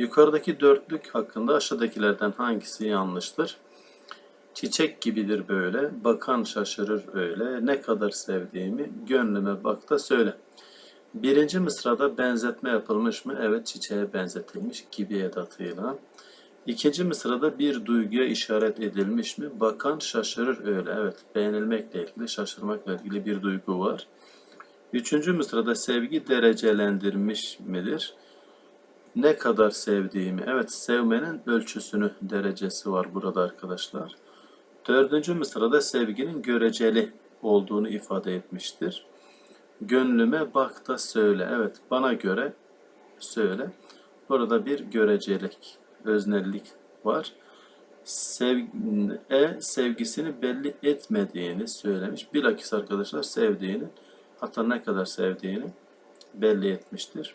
Yukarıdaki dörtlük hakkında aşağıdakilerden hangisi yanlıştır? Çiçek gibidir böyle, bakan şaşırır öyle, ne kadar sevdiğimi gönlüme bak da söyle. Birinci mısrada benzetme yapılmış mı? Evet, çiçeğe benzetilmiş gibi edatıyla. İkinci mısrada bir duyguya işaret edilmiş mi? Bakan şaşırır öyle. Evet, beğenilmekle ilgili, şaşırmakla ilgili bir duygu var. Üçüncü mısrada sevgi derecelendirmiş midir? Ne kadar sevdiğimi. Evet, sevmenin ölçüsünü, derecesi var burada arkadaşlar. Dördüncü mısrada sevginin göreceli olduğunu ifade etmiştir. Gönlüme bak da söyle. Evet, bana göre söyle. Burada bir görecelik, öznellik var. Sev, e, sevgisini belli etmediğini söylemiş. Bilakis arkadaşlar sevdiğini, hatta ne kadar sevdiğini belli etmiştir.